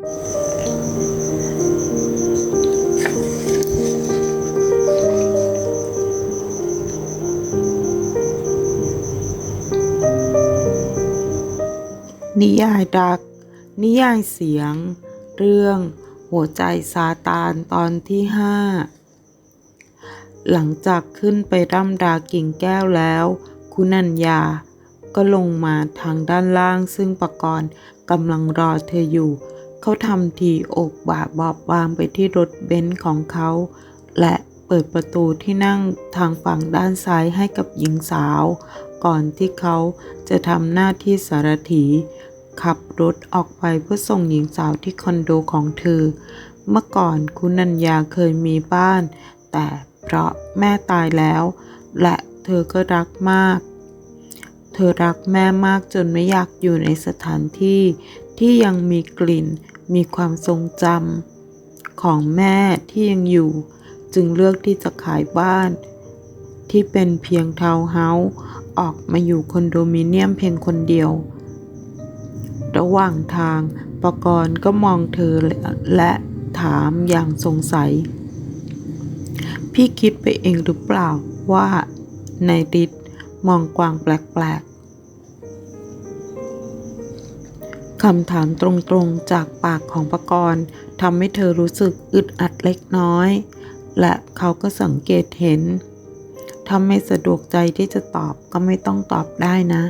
นิยายรัก นิยายเสียง เรื่อง หัวใจซาตานตอนที่ห้าหลังจากขึ้นไปร่ำดากิ่งแก้วแล้ว คุณัญญา ก็ลงมาทางด้านล่างซึ่งปกรณ์กำลังรอเธออยู่ เขาทำทีอกบาบอบบางไปที่รถเบนซ์ของเขา และเปิดประตูที่นั่งทางฝั่งด้านซ้ายให้กับหญิงสาว ก่อนที่เขาจะทำหน้าที่สารถีขับรถออกไปเพื่อส่งหญิงสาวที่คอนโดของเธอ เมื่อก่อนคุณนัญญาเคยมีบ้าน แต่เพราะแม่ตายแล้ว และเธอก็รักมาก เธอรักแม่มากจนไม่อยากอยู่ในสถานที่ที่ยังมีกลิ่น มีความทรงจำของแม่ที่ยังอยู่ จึงเลือกที่จะขายบ้าน ที่เป็นเพียงทาวน์เฮาส์ออกมาอยู่คอนโดมิเนียมเพียงคนเดียว ระหว่างทางปกรณ์ก็มองเธอและถามอย่างสงสัย พี่คิดไปเองหรือเปล่าว่านายฤทธิ์มองกวางแปลก คำถามตรงๆจากปากของปกรณ์ทำให้เธอรู้สึกอึดอัดเล็กน้อย และเขาก็สังเกตเห็น ถ้าไม่สะดวกใจที่จะตอบก็ไม่ต้องตอบได้นะ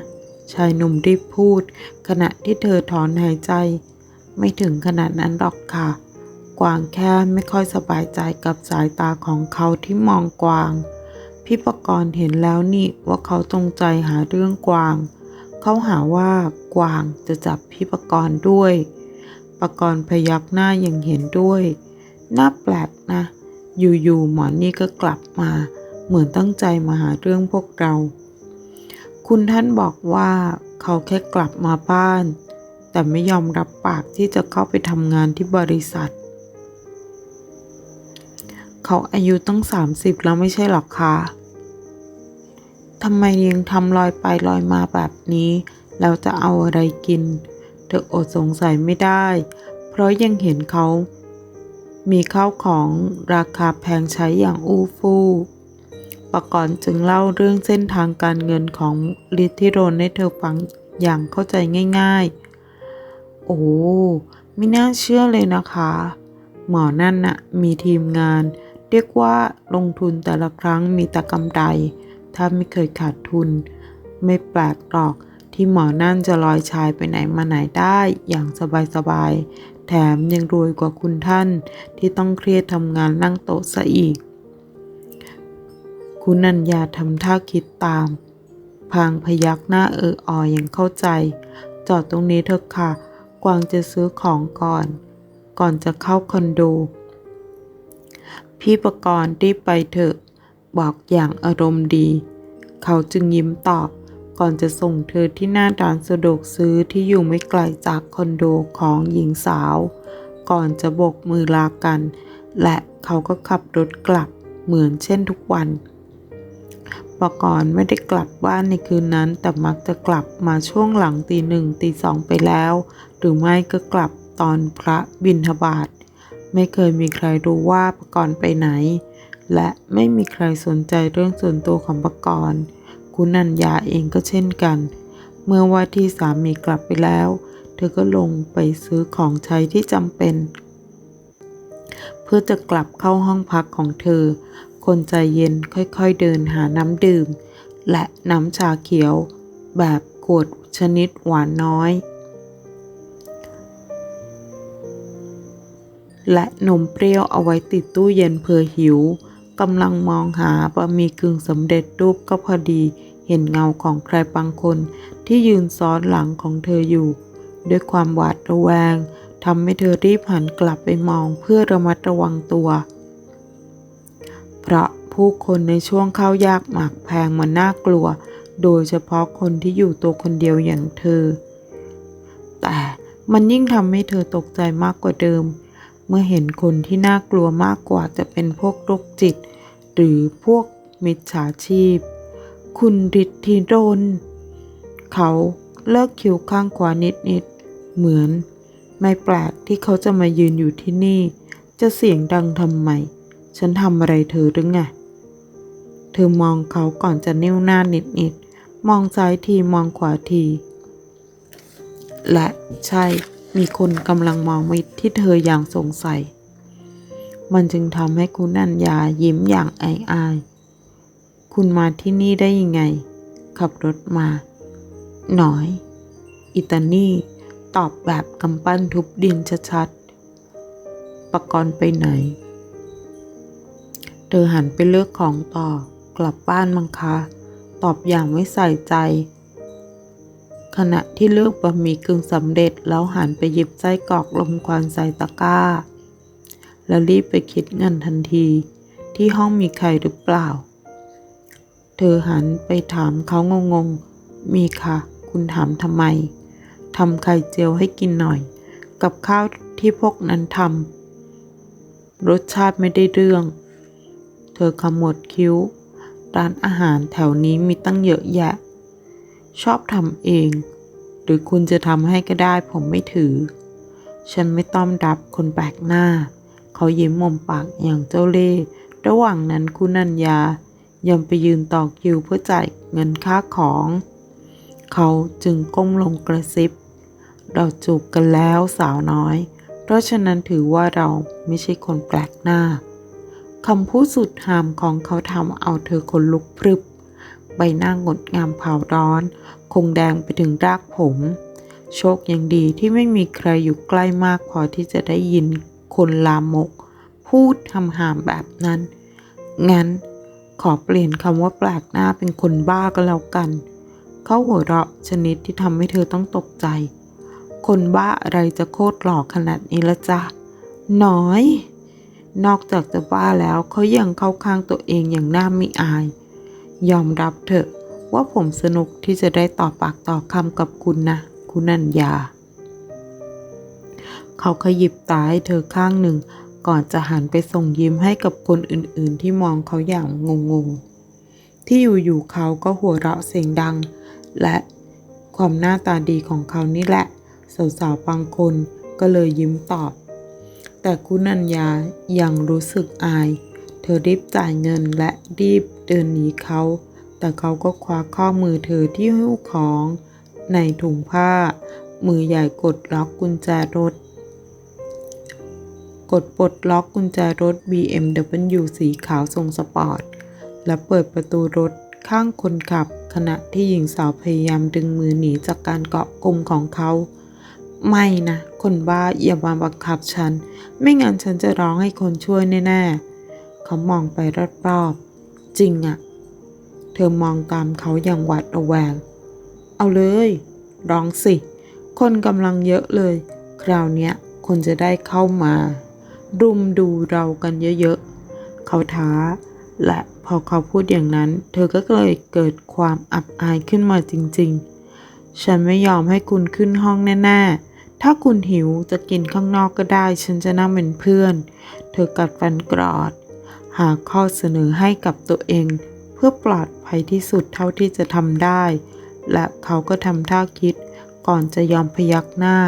ชายหนุ่มรีบพูด ขณะที่เธอถอนหายใจ ไม่ถึงขนาดนั้นหรอกค่ะ กวางแค่ไม่ค่อยสบายใจกับสายตาของเขาที่มองกวาง พี่ประกรณ์เห็นแล้วนี่ว่าเขาตรงใจหาเรื่องกวางเเขาหาว่ากวางจะจับพี่ปกรณ์ด้วยปกรณ์พยักหน้าอย่างเห็นด้วย น่าแปลกนะ อยู่ๆหมอนี่ก็กลับมา เหมือนตั้งใจมาหาเรื่องพวกเรา คุณท่านบอกว่าเขาแค่กลับมาบ้าน แต่ไม่ยอมรับปากที่จะเข้าไปทำงานที่บริษัท เขาอายุตั้ง 30 แล้วไม่ใช่หรอกคะ ทำไมยังทำลอยไปลอยมาแบบนี้ แล้วจะเอาอะไรกิน เธออดสงสัยไม่ได้ เพราะยังเห็นเขา มีข้าวของราคาแพงใช้อย่างอู้ฟู่ปกรณ์จึงเล่าเรื่องเส้นทางการเงินของลิทิโรนให้เธอฟังอย่างเข้าใจง่าย ๆ โอ้ ไม่น่าเชื่อเลยนะคะ หมอนั่นน่ะมีทีมงาน เรียกว่าลงทุนแต่ละครั้งมีแต่กำไร ถ้าไม่เคยขาดทุน ไม่แปลกหรอกที่หมอนั่นจะลอยชายไปไหนมาไหนได้อย่างสบายๆ แถมยังรวยกว่าคุณท่านที่ต้องเครียดทำงานนั่งโต๊ะซะอีก คุณัญญาทำท่าคิดตาม พางพยักหน้าเอออออย่างเข้าใจ จอดตรงนี้เถอะค่ะ กวางจะซื้อของก่อน ก่อนจะเข้าคอนโด พี่ประกรณ์รีบไปเถอะ บอกอย่างอารมณ์ดี เขาจึงยิ้มตอบก่อนจะส่งเธอที่หน้าร้านสะดวกซื้อที่อยู่ไม่ไกลจากคอนโดของหญิงสาว ก่อนจะโบกมือลากัน และเขาก็ขับรถกลับเหมือนเช่นทุกวันปกรณ์ไม่ได้กลับบ้านในคืนนั้น แต่มักจะกลับมาช่วงหลังตีหนึ่งตีสองไปแล้ว หรือไม่ก็กลับตอนพระบิณฑบาตไม่เคยมีใครรู้ว่าปกรณ์ไปไหน และไม่มีใครสนใจเรื่องส่วนตัวของปกรณ์คุณัญญาเองก็เช่นกัน เมื่อว่าที่สามีกลับไปแล้ว เธอก็ลงไปซื้อของใช้ที่จำเป็น เพื่อจะกลับเข้าห้องพักของเธอ คนใจเย็นค่อยๆเดินหาน้ำดื่ม และน้ำชาเขียว แบบขวดชนิดหวานน้อย และนมเปรี้ยวเอาไว้ติดตู้เย็นเผื่อหิว กำลังมองหาบะหมี่กึ่งสำเร็จรูปก็พอดี เห็นเงาของใครบางคน ที่ยืนซ้อนหลังของเธออยู่ ด้วยความหวาดระแวงทำให้เธอรีบหันกลับไปมองเพื่อระมัดระวังตัว เพราะผู้คนในช่วงเข้ายากหมากแพงมันน่ากลัว โดยเฉพาะคนที่อยู่ตัวคนเดียวอย่างเธอ แต่มันยิ่งทำให้เธอตกใจมากกว่าเดิม เมื่อเห็นคนที่น่ากลัวมากกว่าจะเป็นพวกโรคจิต หรือพวกมิจฉาชีพ คุณฤทธิโดน เขาเลิกคิ้วข้างขวานิดๆเหมือน ไม่แปลกที่เขาจะมายืนอยู่ที่นี่ จะเสียงดังทำไม ฉันทำอะไรเธอหรือไง เธอมองเขาก่อนจะนิ้วหน้านิดๆมองซ้ายทีมองขวาที และใช่ มีคนกำลังมองมิดที่เธออย่างสงสัย มันจึงทำให้คุณนัญญายิ้มอย่างอายอาย คุณมาที่นี่ได้ยังไง ขับรถมา หน่อย อิตานี่ตอบแบบกำปั้นทุบดินชัดๆประกรณ์ไปไหน เธอหันไปเลือกของต่อกลับบ้านมังคะ ตอบอย่างไม่ใส่ใจ ขณะที่เลือกบะหมี่กึ่งสำเร็จแล้วหันไปหยิบไส้กรอกลมควันใส่ตะกร้า แล้วรีบไปคิดเงินทันที ที่ห้องมีใครหรือเปล่า เธอหันไปถามเขางงๆ มีค่ะ คุณถามทำไมทำไข่เจียวให้กินหน่อย กับข้าวที่พวกนั้นทำรสชาติไม่ได้เรื่อง เธอขมวดคิ้ว ร้านอาหารแถวนี้มีตั้งเยอะแยะ ชอบทำเอง หรือคุณจะทำให้ก็ได้ผมไม่ถือ ฉันไม่ต้อนรับคนแปลกหน้า เขายิ้มมุมปากอย่างเจ้าเล่ห์ระหว่างนั้นคุณนัญญายังไปยืนต่อคิวเพื่อจ่ายเงินค่าของ เขาจึงก้มลงกระซิบ เราจูบกันแล้วสาวน้อย เพราะฉะนั้นถือว่าเราไม่ใช่คนแปลกหน้าคำพูดสุดหามของเขาทำเอาเธอขนลุกพรึบ ใบหน้างดงามเผาร้อน คงแดงไปถึงรากผม โชคยังดีที่ไม่มีใครอยู่ใกล้มากพอที่จะได้ยินคนลามก พูดทำหามแบบนั้น งั้นขอเปลี่ยนคำว่าแปลกหน้าเป็นคนบ้าก็แล้วกัน เขาหัวเราะชนิดที่ทำให้เธอต้องตกใจ คนบ้าอะไรจะโคตรหล่อขนาดนี้ละจ๊ะน้อย นอกจากจะบ้าแล้วเขายังเข้าข้างตัวเองอย่างน่าไม่อาย ยอมรับเถอะว่าผมสนุกที่จะได้ต่อปากต่อคำกับคุณนะ คุณนัญญา เขาขยิบตาให้เธอข้างหนึ่ง ก่อนจะหันไปส่งยิ้มให้กับคนอื่นๆ ที่มองเขาอย่างงงๆ ที่อยู่ๆเขาก็หัวเราะเสียงดัง และความหน้าตาดีของเขานี่แหละ สาวๆบางคนก็เลยยิ้มตอบ แต่คุณนัญญายังรู้สึกอาย เธอรีบจ่ายเงินและรีบ เดินหนีเขา แต่เขาก็คว้าข้อมือเธอที่หิ้วของ ในถุงผ้า มือใหญ่กดล็อกกุญแจรถ กดปลดล็อกกุญแจรถ BMW สีขาวทรงสปอร์ต และเปิดประตูรถข้างคนขับ ขณะที่หญิงสาวพยายามดึงมือหนีจากการเกาะกลุ่มของเขา ไม่นะ คนบ้าอย่ามาบังคับฉัน ไม่งั้นฉันจะร้องให้คนช่วยแน่ๆ เขามองไปรอบๆ จริงอะเธอมองตามเขาอย่างหวาดระแวง เอาเลย ร้องสิ คนกำลังเยอะเลย คราวเนี้ยคนจะได้เข้ามา รุมดูเรากันเยอะๆ เขาท้า และพอเขาพูดอย่างนั้น เธอก็เลยเกิดความอับอายขึ้นมาจริง ๆ ฉันไม่ยอมให้คุณขึ้นห้องแน่ ๆถ้าคุณหิวจะกินข้างนอกก็ได้ ฉันจะนั่งเป็นเพื่อน เธอกัดฟันกรอด หาข้อเสนอให้กับตัวเอง เพื่อปลอดภัยที่สุดเท่าที่จะทำได้ และเขาก็ทำท่าคิดก่อนจะยอมพยักหน้า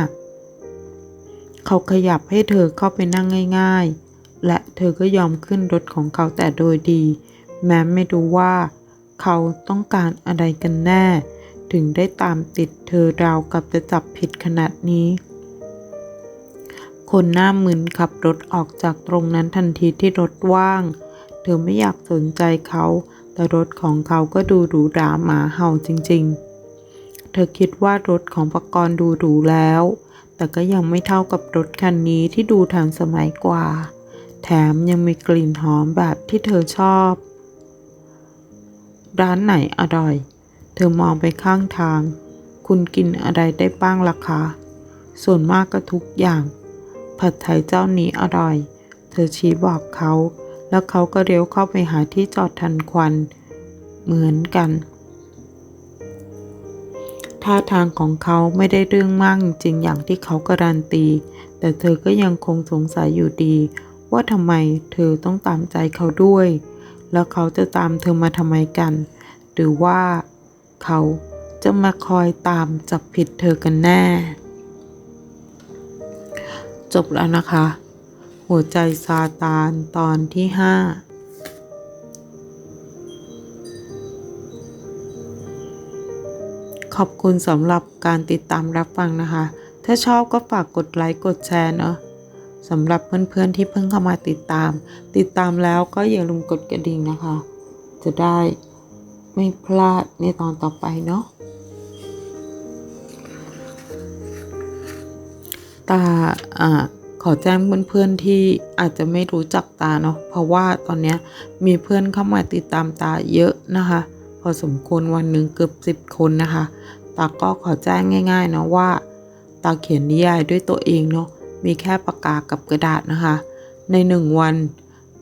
เขาขยับให้เธอเข้าไปนั่งง่าย ๆ และเธอก็ยอมขึ้นรถของเขาแต่โดยดี แม้ไม่รู้ว่า เขาต้องการอะไรกันแน่ ถึงได้ตามติดเธอราวกับจะจับผิดขนาดนี้ คนหน้ามึนขับรถออกจากตรงนั้นทันทีที่รถว่าง เธอไม่อยากสนใจเขา แต่รถของเขาก็ดูหรูหราหมาเห่าจริง ๆ เธอคิดว่ารถของปกรณ์ดูหรูแล้ว แต่ก็ยังไม่เท่ากับรถคันนี้ที่ดูทันสมัยกว่า แถมยังมีกลิ่นหอมแบบที่เธอชอบ ร้านไหนอร่อย เธอมองไปข้างทาง คุณกินอะไรได้บ้างล่ะคะ ส่วนมากก็ทุกอย่าง ผัดไทยเจ้านี้อร่อย เธอชี้บอกเขา แล้วเขาก็เลี้ยวเข้าไปหาที่จอดทันควัน เหมือนกัน ท่าทางของเขาไม่ได้เรื่องมากจริงๆอย่างที่เขาการันตี แต่เธอก็ยังคงสงสัยอยู่ดี ว่าทำไมเธอต้องตามใจเขาด้วย แล้วเขาจะตามเธอมาทำไมกัน หรือว่า เขาจะมาคอยตามจับผิดเธอกันแน่ จบแล้วนะคะ หัวใจซาตานตอนที่ห้าขอบคุณสำหรับการติดตามรับฟังนะคะ ถ้าชอบก็ฝากกดไลค์กดแชร์เนาะสำหรับเพื่อนๆที่เพิ่งเข้ามาติดตาม ติดตามแล้วก็อย่าลืมกดกระดิ่งนะคะ จะได้ไม่พลาดในตอนต่อไปเนาะ ตาอ่าขอแจ้งเพื่อนๆที่อาจจะไม่รู้จักตาเนาะเพราะว่าตอนนี้มีเพื่อนเข้ามาติดตามตาเยอะนะคะ พอสมควรวันหนึ่งเกือบสิบคนนะคะ ตาก็ขอแจ้งง่ายๆเนาะว่า ตาเขียนนิยายด้วยตัวเองเนาะมีแค่ปากกากับกระดาษนะคะ ในหนึ่งวัน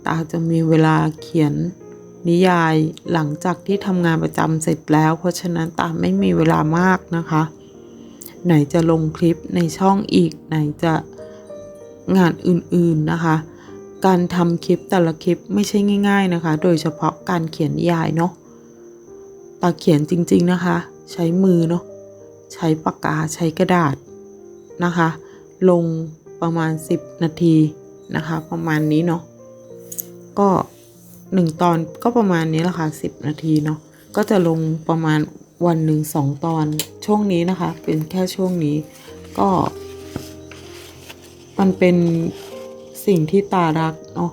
ตาจะมีเวลาเขียนนิยายหลังจากที่ทำงานประจำเสร็จแล้ว เพราะฉะนั้นตาไม่มีเวลามากนะคะ ไหนจะลงคลิปในช่องอีก ไหนจะงานอื่นๆนะคะ การทำคลิปแต่ละคลิปไม่ใช่ง่าย ๆนะคะ โดยเฉพาะการเขียนนิยายเนาะตาเขียนจริงๆนะคะ ใช้มือเนาะใช้ปากกาใช้กระดาษนะคะ ลงประมาณ 10 นาทีนะคะ ประมาณนี้เนาะก็หนึ่งตอนก็ประมาณนี้แหละค่ะ10 นาทีเนาะก็จะลงประมาณ วันหนึ่งสองตอนช่วงนี้นะคะ เป็นแค่ช่วงนี้ก็ มันเป็นสิ่งที่ตารักเนาะ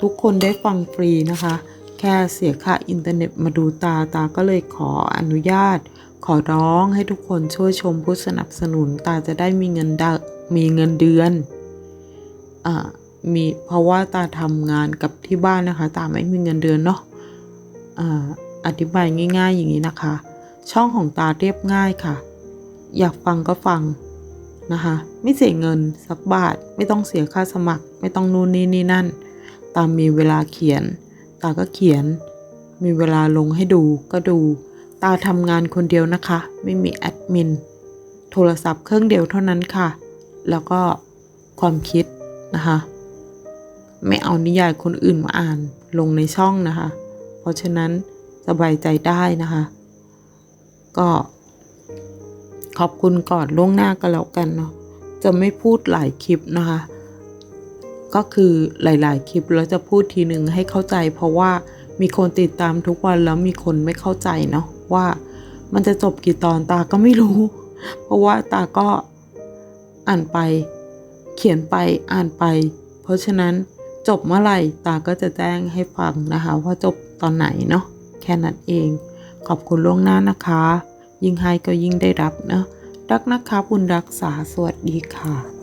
ทุกคนได้ฟังฟรีนะคะ แค่เสียค่าอินเทอร์เน็ตมาดูตาตาก็เลยขออนุญาต ขอร้องให้ทุกคนช่วยชมผู้สนับสนุนตาจะได้มีเงินดมีเงินเดือนอ่ามีเพราะว่าตาทำงานกับที่บ้านนะคะ ตาไม่มีเงินเดือนเนาะอ่าอธิบายง่าย ๆ อย่างนี้นะคะ ช่องของตาเรียบง่ายค่ะ อยากฟังก็ฟังนะคะ ไม่เสียเงินสักบาท ไม่ต้องเสียค่าสมัคร ไม่ต้องนู่นนี่นี่นั่น ตามมีเวลาเขียน ตาก็เขียน มีเวลาลงให้ดูก็ดู ตาทำงานคนเดียวนะคะ ไม่มีแอดมิน โทรศัพท์เครื่องเดียวเท่านั้นค่ะ แล้วก็ความคิดนะคะ ไม่เอานิยายคนอื่นมาอ่านลงในช่องนะคะ เพราะฉะนั้นสบายใจได้นะคะ ก็ขอบคุณก่อนล่วงหน้าก็แล้วกันเนาะจะไม่พูดหลายคลิปนะคะ ก็คือหลาย ๆ คลิปแล้วจะพูดทีหนึ่งให้เข้าใจ เพราะว่ามีคนติดตามทุกวันแล้วมีคนไม่เข้าใจเนาะว่ามันจะจบกี่ตอนตาก็ไม่รู้ เพราะว่าตาก็อ่านไป เขียนไปอ่านไป เพราะฉะนั้นจบเมื่อไหร่ตาก็จะแจ้งให้ฟังนะคะว่าจบตอนไหนเนาะแค่นั้นเอง ขอบคุณล่วงหน้านะคะ ยิ่งให้ก็ยิ่งได้รับเนาะรักนะคะบุญรักษาสวัสดีค่ะ